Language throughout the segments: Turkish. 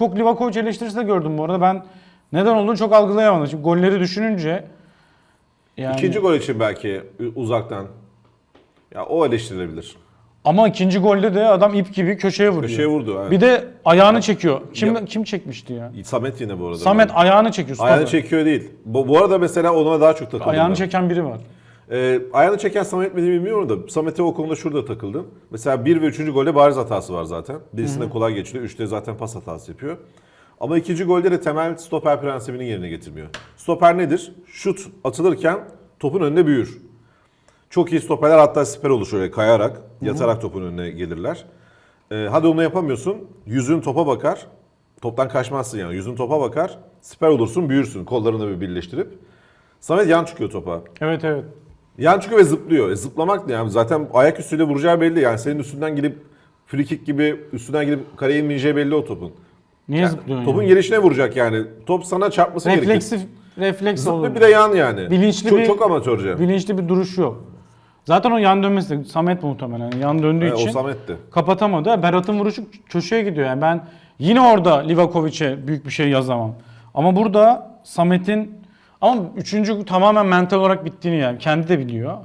çok Livakovic eleştirisi de gördüm bu arada. Ben neden olduğunu çok algılayamadım. Şimdi golleri düşününce yani İkinci gol için belki uzaktan. Ya o eleştirilebilir. ama ikinci golde de adam ip gibi köşeye vuruyor. Köşeye vurdu. Evet. Bir de ayağını çekiyor. Kim Ya- kim çekmişti ya? Samet yine bu arada. Samet ayağını çekiyor. Ayağını stoper. çekiyor değil. Bu, bu arada mesela ona daha çok takıldım. Ayağını ben. çeken biri var. Ee, ayağını çeken Samet mi bilmiyorum da Samet'e o konuda şurada takıldım. Mesela 1 ve 3. golde bariz hatası var zaten. Birisinde kolay geçiliyor. 3'te zaten pas hatası yapıyor. Ama ikinci golde de temel stoper prensibini yerine getirmiyor. Stoper nedir? Şut atılırken topun önünde büyür. Çok iyi stoperler hatta siper olur şöyle kayarak, yatarak topun önüne gelirler. Ee, hadi onu yapamıyorsun. Yüzün topa bakar. Toptan kaçmazsın yani. Yüzün topa bakar. Siper olursun, büyürsün. Kollarını bir birleştirip. Samet yan çıkıyor topa. Evet evet. Yan çıkıyor ve zıplıyor. E, zıplamak ne yani? Zaten ayak üstüyle vuracağı belli. Yani senin üstünden gidip free kick gibi üstünden gidip kareye inmeyeceği belli o topun. Niye zıplıyorsun? Topun yani? gelişine vuracak yani. Top sana çarpması gerekiyor. refleksif refleks olur. Zıplı bir de yan yani. Bilinçli çok, bir- çok amatörce. Bilinçli bir duruş yok. Zaten o yan dönmesi de Samet muhtemelen yan döndüğü Evet, o için Samet'ti. kapatamadı. Berat'ın vuruşu köşeye gidiyor yani ben yine orada Livakovic'e büyük bir şey yazamam. Ama burada Samet'in ama üçüncü tamamen mental olarak bittiğini yani kendi de biliyor.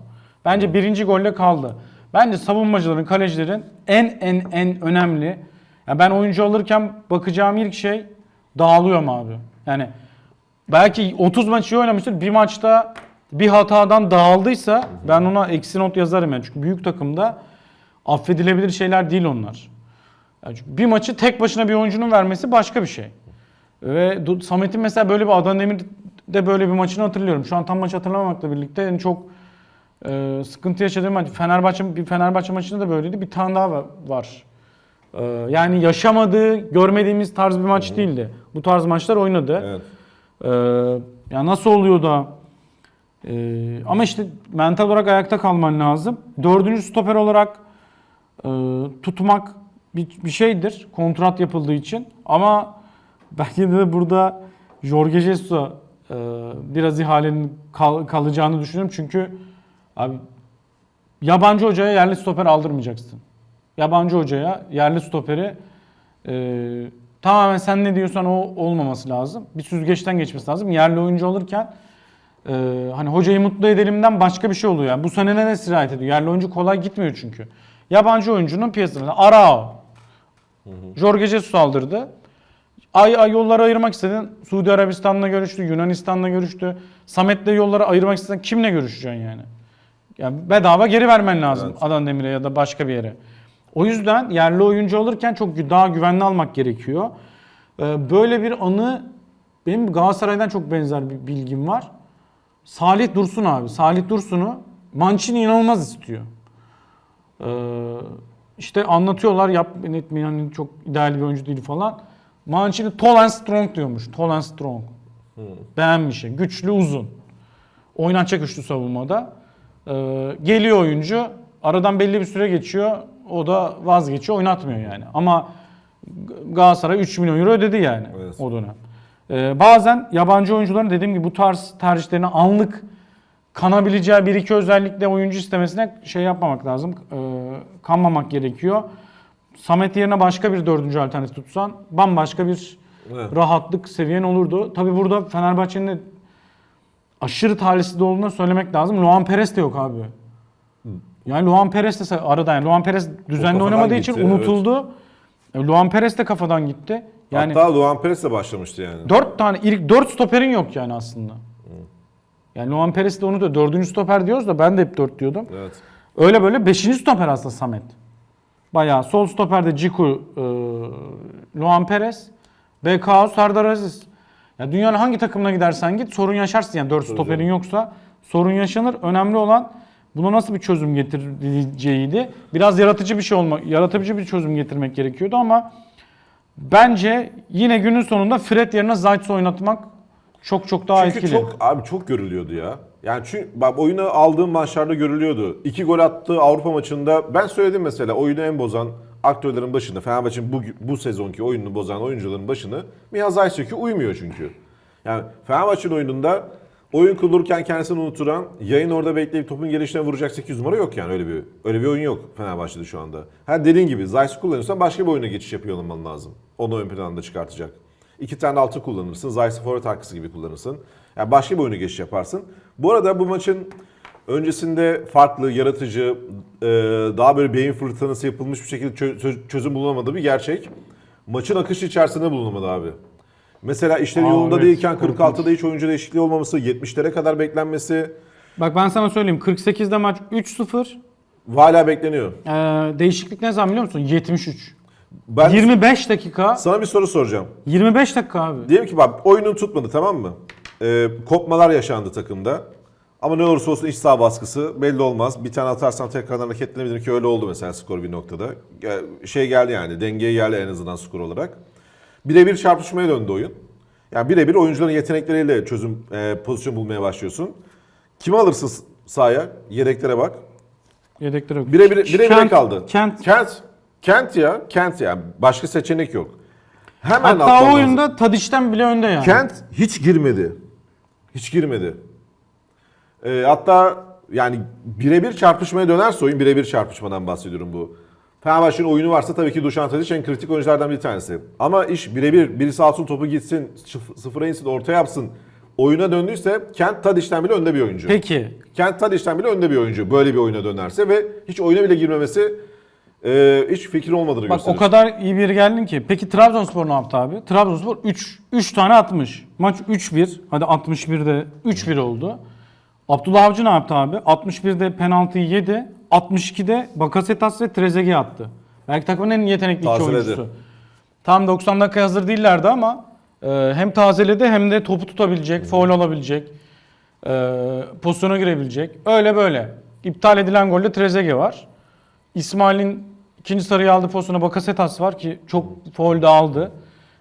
Bence birinci golle kaldı. Bence savunmacıların, kalecilerin en en en önemli yani ben oyuncu alırken bakacağım ilk şey dağılıyor mu abi? Yani belki 30 maç iyi oynamıştır. Bir maçta bir hatadan dağıldıysa ben ona eksi not yazarım yani. Çünkü büyük takımda affedilebilir şeyler değil onlar. Yani bir maçı tek başına bir oyuncunun vermesi başka bir şey. Ve Samet'in mesela böyle bir Adana Demir'de böyle bir maçını hatırlıyorum. Şu an tam maç hatırlamamakla birlikte en çok e, sıkıntı yaşadığım maç Fenerbahçe bir Fenerbahçe maçında da böyleydi. Bir tane daha va- var. E, yani yaşamadığı, görmediğimiz tarz bir maç değildi. Bu tarz maçlar oynadı. Evet. Ee, ya nasıl oluyor da Ee, ama işte mental olarak ayakta kalman lazım. Dördüncü stoper olarak e, tutmak bir, bir şeydir kontrat yapıldığı için ama belki de burada Jorge Jesus'a e, biraz ihalenin kal- kalacağını düşünüyorum çünkü abi yabancı hocaya yerli stoper aldırmayacaksın. Yabancı hocaya yerli stoperi e, tamamen sen ne diyorsan o olmaması lazım. Bir süzgeçten geçmesi lazım. Yerli oyuncu alırken e, hani hocayı mutlu edelimden başka bir şey oluyor. Yani bu sene ne sirayet ediyor? Yerli oyuncu kolay gitmiyor çünkü. Yabancı oyuncunun piyasasında Arao. Jorge Jesus aldırdı. Ay, ay yolları ayırmak istedin. Suudi Arabistan'la görüştü, Yunanistan'la görüştü. Samet'le yolları ayırmak istedin. Kimle görüşeceksin yani? Yani bedava geri vermen lazım Evet. Adana Demir'e ya da başka bir yere. O yüzden yerli oyuncu alırken çok daha güvenli almak gerekiyor. Ee, Böyle bir anı benim Galatasaray'dan çok benzer bir bilgim var. Salih Dursun abi. Salih Dursun'u Mancini inanılmaz istiyor. Ee, işte anlatıyorlar yap etmeyin hani çok ideal bir oyuncu değil falan. Mancini tall and strong diyormuş. Tall and strong. Beğenmiş. yani. Güçlü uzun. Oynatacak üçlü savunmada. Ee, geliyor oyuncu. Aradan belli bir süre geçiyor. O da vazgeçiyor. Oynatmıyor yani. Ama Galatasaray 3 milyon euro ödedi yani Evet. o dönem. Ee, bazen yabancı oyuncuların dediğim gibi bu tarz tercihlerini anlık kanabileceği bir iki özellikle oyuncu istemesine şey yapmamak lazım. Ee, kanmamak gerekiyor. Samet yerine başka bir dördüncü alternatif tutsan bambaşka bir Evet. rahatlık seviyen olurdu. Tabi burada Fenerbahçe'nin de aşırı talihsiz olduğunu söylemek lazım. Luan Perez de yok abi. Yani Luan Perez de arada yani Luan Perez düzenli oynamadığı için gitti, unutuldu. E, Luan Perez de kafadan gitti. Yani Hatta Doğan Perez de başlamıştı yani. dört tane ilk dört stoperin yok yani aslında. Yani Luan Perez de onu da dördüncü stoper diyoruz da ben de hep dört diyordum. Evet. Öyle böyle beşinci stoper aslında Samet. Bayağı sol stoperde Ciku, e, Luan Perez, BKO, Serdar Aziz. Ya dünyanın hangi takımına gidersen git sorun yaşarsın yani 4 stoperin yoksa sorun yaşanır. Önemli olan buna nasıl bir çözüm getirileceğiydi. Biraz yaratıcı bir şey olmak, yaratıcı bir çözüm getirmek gerekiyordu ama bence yine günün sonunda Fred yerine Zayt'sı oynatmak çok çok daha Çünkü etkili. çok abi çok görülüyordu ya. Yani çünkü bak oyunu aldığım maçlarda görülüyordu. İki gol attığı Avrupa maçında ben söyledim mesela oyunu en bozan aktörlerin başında Fenerbahçe'nin bu, bu sezonki oyununu bozan oyuncuların başını Mihal Zayçek'i uymuyor çünkü. Yani Fenerbahçe'nin oyununda oyun kurulurken kendisini unuturan, yayın orada bekleyip topun gelişine vuracak 8 numara yok yani öyle bir öyle bir oyun yok Fenerbahçe'de şu anda. Ha dediğin gibi Zayt'ı kullanırsan başka bir oyuna geçiş yapıyor olman lazım. Onu ön planda çıkartacak. İki tane altı kullanırsın. Zayt'ı forvet arkası gibi kullanırsın. Yani başka bir oyuna geçiş yaparsın. Bu arada bu maçın öncesinde farklı, yaratıcı, e, daha böyle beyin fırtınası yapılmış bir şekilde çö- çö- çözüm bulunamadığı bir gerçek. Maçın akışı içerisinde bulunamadı abi. Mesela işleri Aa, yolunda evet, değilken korkunç. 46'da hiç oyuncu değişikliği olmaması, 70'lere kadar beklenmesi Bak ben sana söyleyeyim 48'de maç 3-0. hala bekleniyor. Ee, değişiklik ne zaman biliyor musun? 73. Ben 25 dakika. sana bir soru soracağım. 25 dakika abi. Diyelim ki bak oyunun tutmadı tamam mı? Ee, kopmalar yaşandı takımda. Ama ne olursa olsun iç saha baskısı belli olmaz. Bir tane atarsan tekrardan hareketlenebilirim ki öyle oldu mesela skor bir noktada. Şey geldi yani dengeye geldi en azından skor olarak. Birebir çarpışmaya döndü oyun. Yani birebir oyuncuların yetenekleriyle çözüm e, pozisyon bulmaya başlıyorsun. Kimi alırsın sahaya? Yedeklere bak. Yedekler yok. Birebir birebire Kent- kaldı. Kent. Kent. Kent ya. Kent ya. Başka seçenek yok. Hemen Hatta o lazım. oyunda Tadiç'ten bile önde yani. Kent hiç girmedi. Hiç girmedi. Ee, hatta yani birebir çarpışmaya dönerse oyun birebir çarpışmadan bahsediyorum bu. Fenerbahçe'nin oyunu varsa tabii ki Dušan Tadić en kritik oyunculardan bir tanesi. Ama iş birebir birisi alsın topu gitsin, sıf- sıfıra insin, orta yapsın. Oyuna döndüyse Kent Tadić'ten bile önde bir oyuncu. Peki. Kent Tadić'ten bile önde bir oyuncu böyle bir oyuna dönerse ve hiç oyuna bile girmemesi e, hiç fikir olmadığını Bak gösterir. o kadar iyi bir yere geldin ki. Peki Trabzonspor ne yaptı abi? Trabzonspor 3 3 tane atmış. Maç 3-1. Hadi 61'de 3-1 oldu. Abdullah Avcı ne yaptı abi? 61'de penaltıyı yedi. 62'de Bakasetas ve Trezeguet attı. Belki takımın en yetenekli iki Tazeledi. oyuncusu. Tam 90 dakika hazır değillerdi ama e, hem tazeledi hem de topu tutabilecek, faul olabilecek, e, pozisyona girebilecek. Öyle böyle. İptal edilen golde Trezeguet var. İsmail'in ikinci sarıyı aldığı pozisyona Bakasetas var ki çok faul de aldı.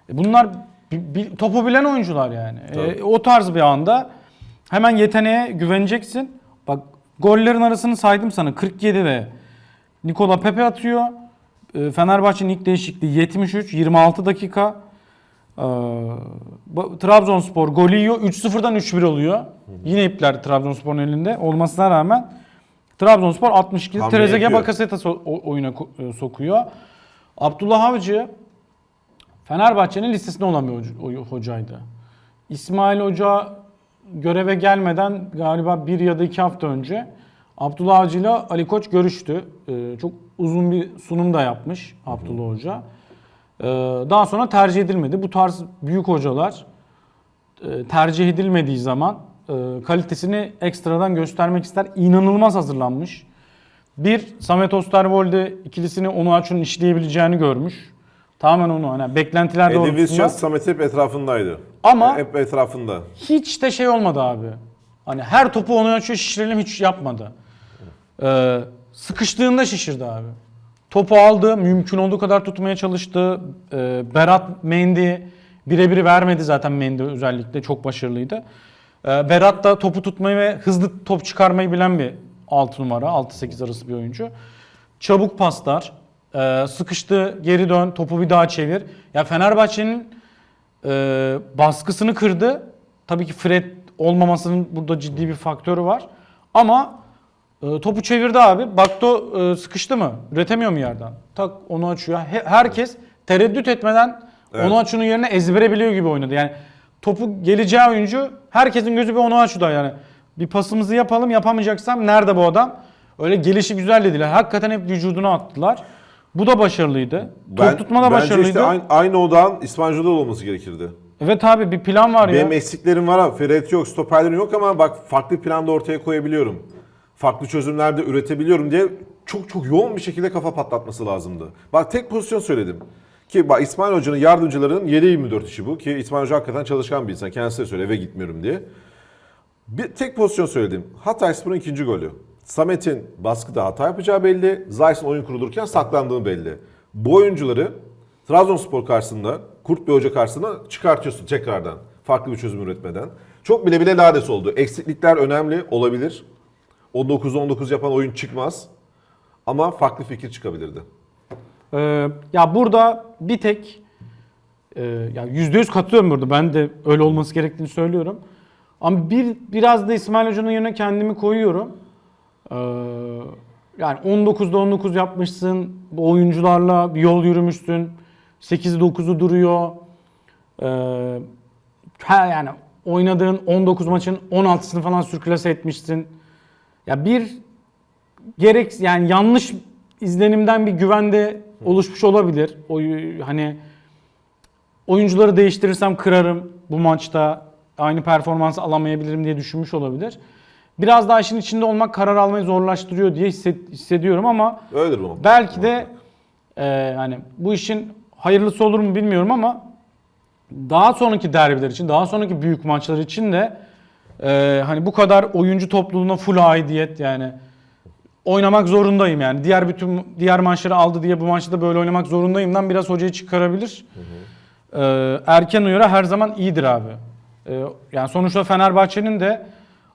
E, Bunlar bi- bi- topu bilen oyuncular yani. E, Tabii. o tarz bir anda hemen yeteneğe güveneceksin. Bak gollerin arasını saydım sana 47 ve Nikola Pepe atıyor. E, Fenerbahçe'nin ilk değişikliği 73 26 dakika. Ee, Trabzonspor golü yiyor. 3-0'dan 3-1 oluyor. Yine ipler Trabzonspor'un elinde olmasına rağmen Trabzonspor 62'de Hamle Trezeguet yapıyor. Bakasetas oyuna ko- e, sokuyor. Abdullah Avcı Fenerbahçe'nin listesinde olan bir hoca- hocaydı. İsmail Hoca göreve gelmeden galiba bir ya da iki hafta önce Abdullah Avcı ile Ali Koç görüştü. Ee, çok uzun bir sunum da yapmış Abdullah Hoca. Ee, daha sonra tercih edilmedi. Bu tarz büyük hocalar e, tercih edilmediği zaman e, kalitesini ekstradan göstermek ister. İnanılmaz hazırlanmış. Bir, Samet Osterwolde ikilisini onu açın işleyebileceğini görmüş. Tamamen onu hani beklentiler Edin doğrultusunda. Visca Samet hep etrafındaydı. Ama- hep etrafında. Hiç de şey olmadı abi. Hani her topu onu açıyor şişirelim hiç yapmadı. Ee, sıkıştığında şişirdi abi. Topu aldı, mümkün olduğu kadar tutmaya çalıştı. Ee, Berat Mendy birebir vermedi zaten Mendy özellikle çok başarılıydı. Ee, Berat da topu tutmayı ve hızlı top çıkarmayı bilen bir 6 numara, 6-8 arası bir oyuncu. Çabuk paslar, e, sıkıştı geri dön, topu bir daha çevir. Ya Fenerbahçe'nin e, baskısını kırdı. Tabii ki Fred olmamasının burada ciddi bir faktörü var. Ama e, topu çevirdi abi. Baktı e, sıkıştı mı? Üretemiyor mu yerden? Tak onu açıyor. He- herkes tereddüt etmeden Evet. onu açının yerine ezbere biliyor gibi oynadı. Yani topu geleceği oyuncu herkesin gözü bir onu açıda yani. Bir pasımızı yapalım yapamayacaksam nerede bu adam? Öyle gelişi güzel dediler. Hakikaten hep vücuduna attılar. Bu da başarılıydı. Top tutma da bence başarılıydı. işte aynı, aynı odağın İspanyol'da olması gerekirdi. Evet abi bir plan var ya. Benim eksiklerim var abi. Fred yok, stoperlerim yok ama bak farklı planda ortaya koyabiliyorum. Farklı çözümlerde üretebiliyorum diye çok çok yoğun bir şekilde kafa patlatması lazımdı. Bak tek pozisyon söyledim. Ki İsmail Hoca'nın yardımcılarının 7-24 işi bu. Ki İsmail Hoca hakikaten çalışkan bir insan. Kendisi de söylüyor eve gitmiyorum diye. Bir tek pozisyon söyledim. Hatayspor'un ikinci golü. Samet'in baskıda hata yapacağı belli. Zayt'ın oyun kurulurken saklandığı belli. Bu oyuncuları Trabzonspor karşısında, Kurt bir hoca karşısında çıkartıyorsun tekrardan. Farklı bir çözüm üretmeden. Çok bile bile lades oldu. Eksiklikler önemli olabilir. 19-19 yapan oyun çıkmaz. Ama farklı fikir çıkabilirdi. Ee, ya burada bir tek e, ya yüzde yüz katılıyorum burada. Ben de öyle olması gerektiğini söylüyorum. Ama bir biraz da İsmail Hoca'nın yerine kendimi koyuyorum. Ee, yani 19'da 19 yapmışsın. Bu oyuncularla bir yol yürümüşsün. 8'i 9'u duruyor. Ee, yani oynadığın 19 maçın 16'sını falan sürklase etmişsin. Ya bir gerek yani yanlış izlenimden bir güvende oluşmuş olabilir. O hani oyuncuları değiştirirsem kırarım bu maçta aynı performansı alamayabilirim diye düşünmüş olabilir. Biraz daha işin içinde olmak karar almayı zorlaştırıyor diye hissediyorum ama Öyledir bu. belki de e, hani bu işin hayırlısı olur mu bilmiyorum ama daha sonraki derbiler için, daha sonraki büyük maçlar için de e, hani bu kadar oyuncu topluluğuna full aidiyet yani oynamak zorundayım yani. Diğer bütün diğer maçları aldı diye bu maçta böyle oynamak zorundayımdan biraz hocayı çıkarabilir. Ee, erken uyarı her zaman iyidir abi. Ee, yani sonuçta Fenerbahçe'nin de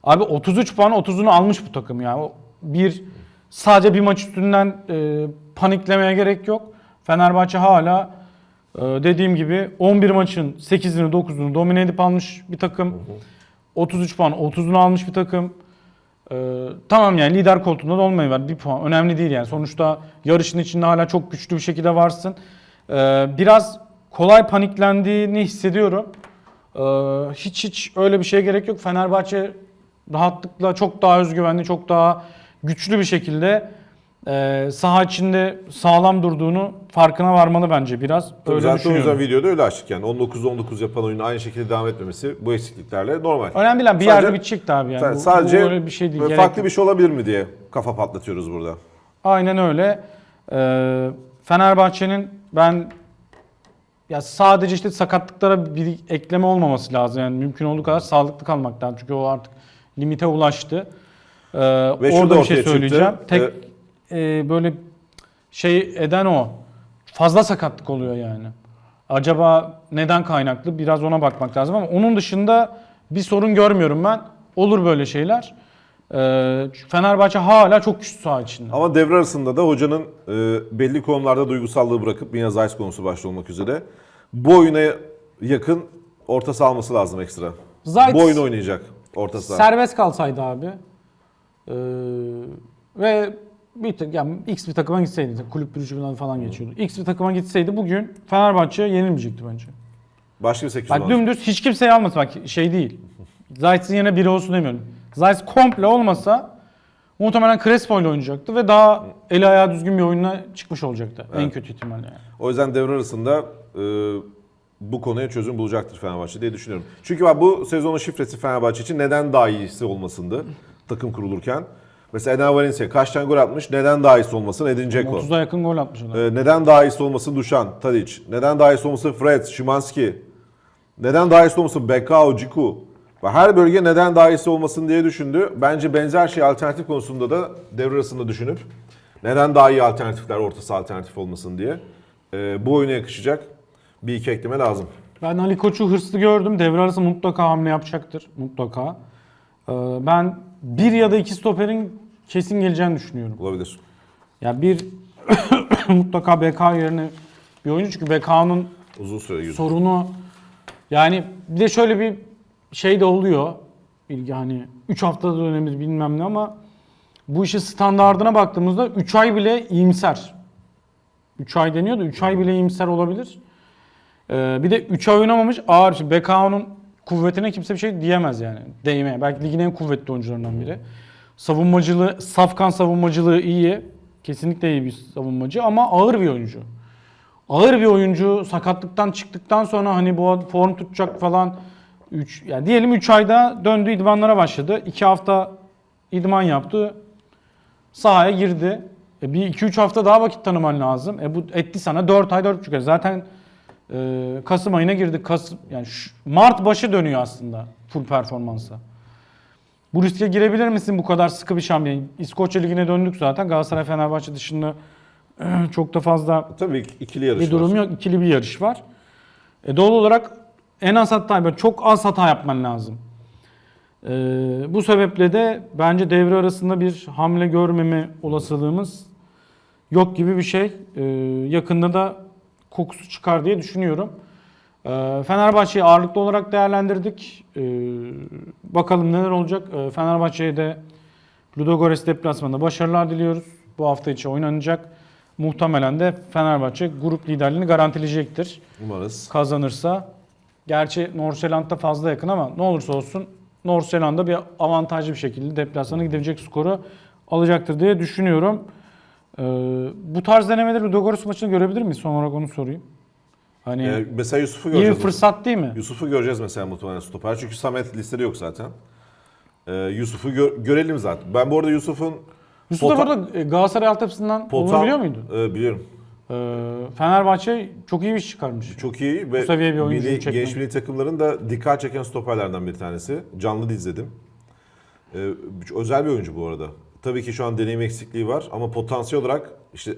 abi 33 puan 30'unu almış bu takım ya. O Bir sadece bir maç üstünden e, paniklemeye gerek yok. Fenerbahçe hala e, dediğim gibi 11 maçın 8'ini 9'unu domine edip almış bir takım. 33 puan 30'unu almış bir takım. Ee, tamam yani lider koltuğunda da olmayı ver. Bir puan önemli değil yani. Sonuçta yarışın içinde hala çok güçlü bir şekilde varsın. Ee, biraz kolay paniklendiğini hissediyorum. Ee, hiç hiç öyle bir şeye gerek yok. Fenerbahçe rahatlıkla çok daha özgüvenli, çok daha güçlü bir şekilde e, saha içinde sağlam durduğunu farkına varmalı bence biraz. Tabii öyle zaten o düşünüyorum. yüzden videoda öyle açtık yani. 19'da 19 yapan oyunun aynı şekilde devam etmemesi bu eksikliklerle normal. Önemli değil. Bir Sadece- yerde bitecekti abi yani. Sadece, Bu- sadece öyle bir şey değil. böyle Gerek farklı yok. bir şey olabilir mi diye kafa patlatıyoruz burada. Aynen öyle. Ee, Fenerbahçe'nin ben ya sadece işte sakatlıklara bir ekleme olmaması lazım. Yani mümkün olduğu kadar sağlıklı kalmak lazım. Çünkü o artık limite ulaştı. Ee, Ve şu da orada bir ortaya şey çıktı. söyleyeceğim. Tek e, böyle şey eden o. Fazla sakatlık oluyor yani. Acaba neden kaynaklı? Biraz ona bakmak lazım ama onun dışında bir sorun görmüyorum ben. Olur böyle şeyler. Ee, Fenerbahçe hala çok güçlü saha içinde. Ama devre arasında da hocanın e, belli konularda duygusallığı bırakıp Mia Zayt konusu başta olmak üzere bu oyuna yakın orta saha alması lazım ekstra. Zayt- Bu oyunu oynayacak orta saha. Serbest kalsaydı abi. Ee, ve bir tık yani X bir takıma gitseydi kulüp bürücünden falan geçiyordu. X bir takıma gitseydi bugün Fenerbahçe yenilmeyecekti bence. Başka bir 8 Bak dümdüz hiç kimseyi almasın bak şey değil. Zayt'sin yerine biri olsun demiyorum. Zayt komple olmasa muhtemelen Crespo ile oynayacaktı ve daha eli ayağı düzgün bir oyunla çıkmış olacaktı. En Evet. kötü ihtimalle yani. O yüzden devre arasında e, bu konuya çözüm bulacaktır Fenerbahçe diye düşünüyorum. Çünkü bak bu sezonun şifresi Fenerbahçe için neden daha iyisi olmasındı takım kurulurken. Mesela Eden Valencia kaç tane gol atmış neden daha iyisi olmasın Edin Dzeko. 30'a yakın gol atmış adam. E, neden daha iyisi olmasın Dušan, Tadic. Neden daha iyisi olmasın Fred, Szymanski. Neden daha iyisi olmasın Bekao, Ciku. Ve her bölge neden daha iyisi olmasın diye düşündü. Bence benzer şey alternatif konusunda da devre arasında düşünüp neden daha iyi alternatifler orta saha alternatif olmasın diye e, bu oyuna yakışacak bir iki ekleme lazım. Ben Ali Koç'u hırslı gördüm. Devre arası mutlaka hamle yapacaktır. Mutlaka. Ee, ben bir ya da iki stoperin kesin geleceğini düşünüyorum. Olabilir. Ya bir mutlaka BK yerine bir oyuncu çünkü BK'nın Uzun süre yürüdü. sorunu yani bir de şöyle bir şey de oluyor. Bilgi hani 3 haftada dönemir bilmem ne ama bu işin standardına baktığımızda 3 ay bile iyimser. 3 ay deniyor da 3 ay bile iyimser olabilir. Ee, bir de 3 ay oynamamış ağır. Şimdi BK'nın kuvvetine kimse bir şey diyemez yani. Değmeye. Belki ligin en kuvvetli oyuncularından biri. Savunmacılığı, safkan savunmacılığı iyi. Kesinlikle iyi bir savunmacı ama ağır bir oyuncu. Ağır bir oyuncu sakatlıktan çıktıktan sonra hani bu form tutacak falan 3 yani diyelim 3 ayda döndü idmanlara başladı. 2 hafta idman yaptı. Sahaya girdi. E bir 2-3 hafta daha vakit tanıman lazım. E bu etti sana 4 ay 4,5 ay. Zaten e, Kasım ayına girdik. Kasım yani şu- Mart başı dönüyor aslında full performansa. Bu riske girebilir misin bu kadar sıkı bir şampiyon? İskoçya Ligi'ne döndük zaten. Galatasaray Fenerbahçe dışında e, çok da fazla Tabii ikili yarış bir durum var. yok. İkili bir yarış var. E, doğal olarak en az hata, çok az hata yapman lazım. E, bu sebeple de bence devre arasında bir hamle görmeme olasılığımız yok gibi bir şey. E, yakında da kokusu çıkar diye düşünüyorum. Ee, Fenerbahçe'yi ağırlıklı olarak değerlendirdik. Ee, bakalım neler olacak. Ee, Fenerbahçe'ye de Ludogorets deplasmanında başarılar diliyoruz. Bu hafta içi oynanacak. Muhtemelen de Fenerbahçe grup liderliğini garantileyecektir Umarız. kazanırsa. Gerçi Norseland'da fazla yakın ama ne olursa olsun Norselanda bir avantajlı bir şekilde deplasmana gidebilecek skoru alacaktır diye düşünüyorum. Ee, bu tarz denemeleri Ludogorets maçını görebilir miyiz? Son olarak onu sorayım. Hani Ee, mesela Yusuf'u iyi bir göreceğiz. fırsat değil mi? Yusuf'u göreceğiz mesela muhtemelen stoper. Çünkü Samet listede yok zaten. Ee, Yusuf'u gö- görelim zaten. Ben bu arada Yusuf'un Yusuf da Pota- burada e, Galatasaray altyapısından olduğunu biliyor muydun? Ee, biliyorum. Ee, Fenerbahçe çok iyi bir iş çıkarmış. Çok iyi ve Bu seviye bir oyuncuyu milli, çekmek. genç milli takımların da dikkat çeken stoperlerden bir tanesi. Canlı da izledim. Ee, özel bir oyuncu bu arada. Tabii ki şu an deneyim eksikliği var ama potansiyel olarak işte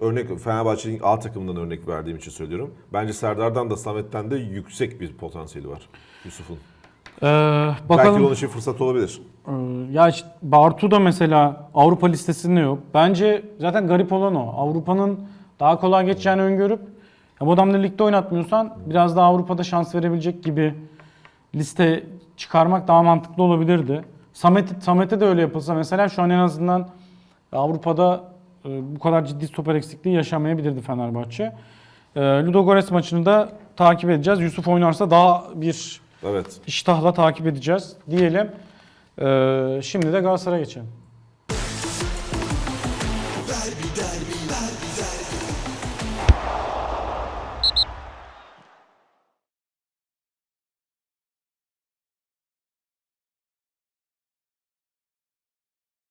örnek Fenerbahçe'nin A takımından örnek verdiğim için söylüyorum. Bence Serdar'dan da Samet'ten de yüksek bir potansiyeli var Yusuf'un. Ee, Belki bakalım. onun için fırsat olabilir. Ee, Ya işte Bartu da mesela Avrupa listesinde yok. Bence zaten garip olan o. Avrupa'nın daha kolay geçeceğini öngörüp ya bu adamla ligde oynatmıyorsan biraz daha Avrupa'da şans verebilecek gibi liste çıkarmak daha mantıklı olabilirdi. Samet Samet'e de öyle yapılsa mesela şu an en azından Avrupa'da e, bu kadar ciddi stoper eksikliği yaşamayabilirdi Fenerbahçe. E, Ludogorets maçını da takip edeceğiz. Yusuf oynarsa daha bir Evet. iştahla takip edeceğiz diyelim. Ee, şimdi de Galatasaray'a geçelim.